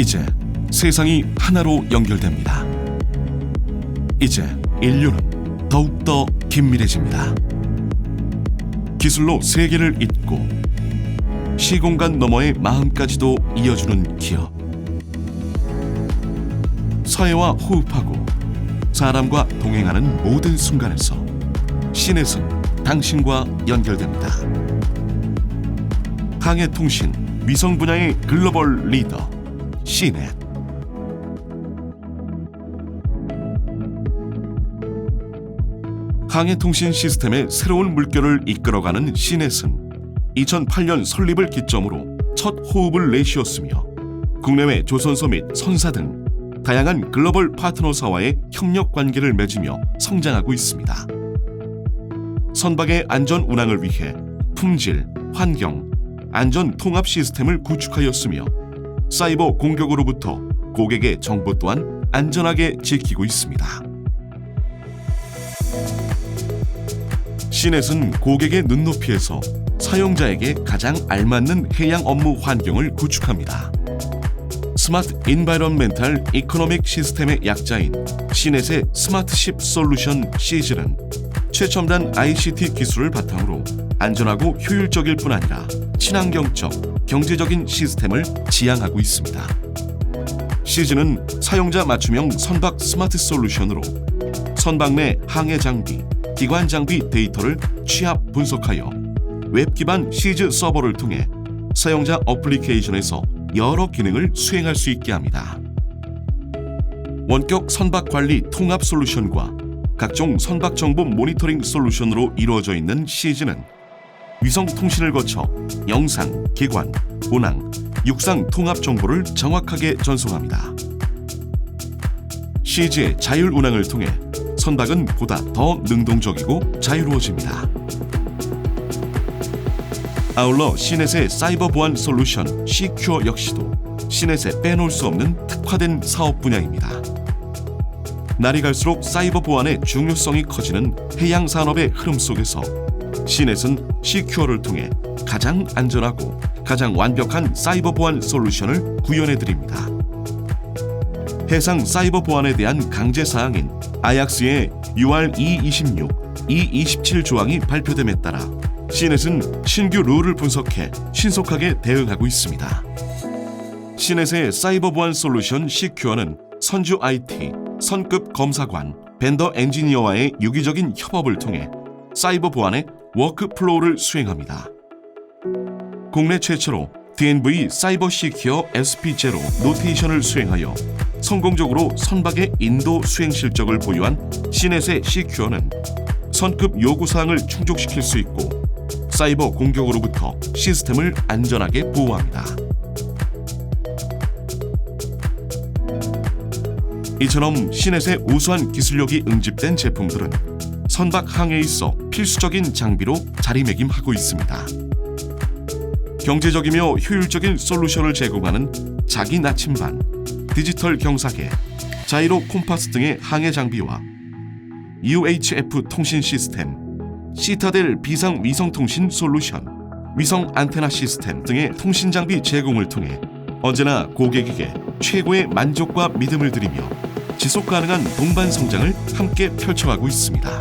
이제 세상이 하나로 연결됩니다. 이제 인류는 더욱더 긴밀해집니다. 기술로 세계를 잇고 시공간 너머의 마음까지도 이어주는 기업. 사회와 호흡하고 사람과 동행하는 모든 순간에서 신의은 당신과 연결됩니다. 항해 통신 위성 분야의 글로벌 리더 시넷. 항해 통신 시스템의 새로운 물결을 이끌어가는 시넷은 2008년 설립을 기점으로 첫 호흡을 내쉬었으며 국내외 조선소 및 선사 등 다양한 글로벌 파트너사와의 협력 관계를 맺으며 성장하고 있습니다. 선박의 안전 운항을 위해 품질, 환경, 안전 통합 시스템을 구축하였으며 사이버 공격으로부터 고객의 정보 또한 안전하게 지키고 있습니다. 시넷은 고객의 눈높이에서 사용자에게 가장 알맞는 해양 업무 환경을 구축합니다. 스마트 인바이런멘탈 이코노믹 시스템의 약자인 시넷의 스마트 십 솔루션 시즈는 최첨단 ICT 기술을 바탕으로 안전하고 효율적일 뿐 아니라 친환경적, 경제적인 시스템을 지향하고 있습니다. 시즈는 사용자 맞춤형 선박 스마트 솔루션으로 선박 내 항해 장비, 기관 장비 데이터를 취합 분석하여 웹 기반 시즈 서버를 통해 사용자 어플리케이션에서 여러 기능을 수행할 수 있게 합니다. 원격 선박 관리 통합 솔루션과 각종 선박 정보 모니터링 솔루션으로 이루어져 있는 시즈는 위성 통신을 거쳐 영상, 기관, 운항, 육상 통합 정보를 정확하게 전송합니다. 시즈의 자율 운항을 통해 선박은 보다 더 능동적이고 자유로워집니다. 아울러 시넷의 사이버 보안 솔루션 시큐어 역시도 시넷에 빼놓을 수 없는 특화된 사업 분야입니다. 날이 갈수록 사이버 보안의 중요성이 커지는 해양 산업의 흐름 속에서 시넷은 시큐어를 통해 가장 안전하고 가장 완벽한 사이버 보안 솔루션을 구현해 드립니다. 해상 사이버 보안에 대한 강제 사항인 아약스의 UR 226, 227 조항이 발표됨에 따라 시넷은 신규 룰을 분석해 신속하게 대응하고 있습니다. 시넷의 사이버 보안 솔루션 시큐어는 선주 IT, 선급 검사관, 벤더 엔지니어와의 유기적인 협업을 통해 사이버 보안의 워크플로우를 수행합니다. 국내 최초로 DNV 사이버 시큐어 SP0 노테이션을 수행하여 성공적으로 선박의 인도 수행 실적을 보유한 시넷의 시큐어는 선급 요구 사항을 충족시킬 수 있고 사이버 공격으로부터 시스템을 안전하게 보호합니다. 이처럼 시넷의 우수한 기술력이 응집된 제품들은 선박 항해에 있어 필수적인 장비로 자리매김하고 있습니다. 경제적이며 효율적인 솔루션을 제공하는 자기 나침반, 디지털 경사계, 자이로 콤파스 등의 항해 장비와 UHF 통신 시스템, 시타델 비상 위성 통신 솔루션, 위성 안테나 시스템 등의 통신 장비 제공을 통해 언제나 고객에게 최고의 만족과 믿음을 드리며 지속 가능한 동반 성장을 함께 펼쳐가고 있습니다.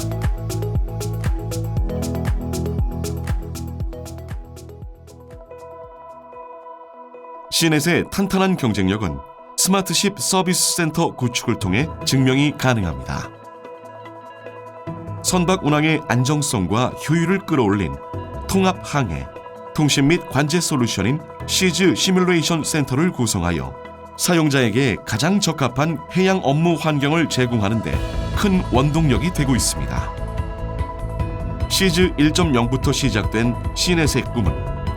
시넷의 탄탄한 경쟁력은 스마트십 서비스 센터 구축을 통해 증명이 가능합니다. 선박 운항의 안정성과 효율을 끌어올린 통합 항해, 통신 및 관제 솔루션인 시즈 시뮬레이션 센터를 구성하여 사용자에게 가장 적합한 해양 업무 환경을 제공하는 데 큰 원동력이 되고 있습니다. 시즈 1.0부터 시작된 시넷의 꿈은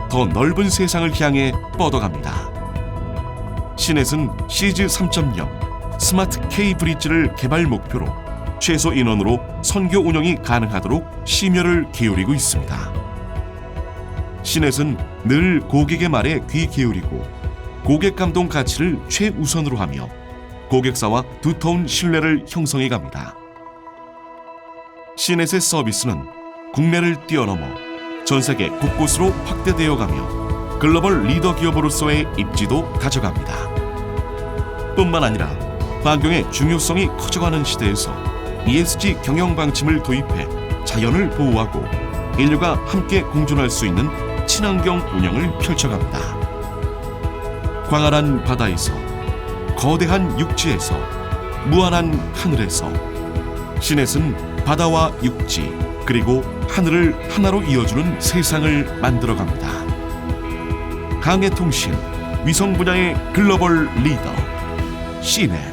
더 넓은 세상을 향해 뻗어갑니다. 시넷은 시즈 3.0 스마트 K 브릿지를 개발 목표로 최소 인원으로 선교 운영이 가능하도록 심혈을 기울이고 있습니다. 시넷은 늘 고객의 말에 귀 기울이고 고객 감동 가치를 최우선으로 하며 고객사와 두터운 신뢰를 형성해 갑니다. 시넷의 서비스는 국내를 뛰어넘어 전 세계 곳곳으로 확대되어 가며 글로벌 리더 기업으로서의 입지도 다져갑니다. 뿐만 아니라 환경의 중요성이 커져가는 시대에서 ESG 경영 방침을 도입해 자연을 보호하고 인류가 함께 공존할 수 있는 친환경 운영을 펼쳐갑니다. 광활한 바다에서 거대한 육지에서 무한한 하늘에서 신넷은 바다와 육지 그리고 하늘을 하나로 이어주는 세상을 만들어갑니다. 강해통신 위성 분야의 글로벌 리더 시넷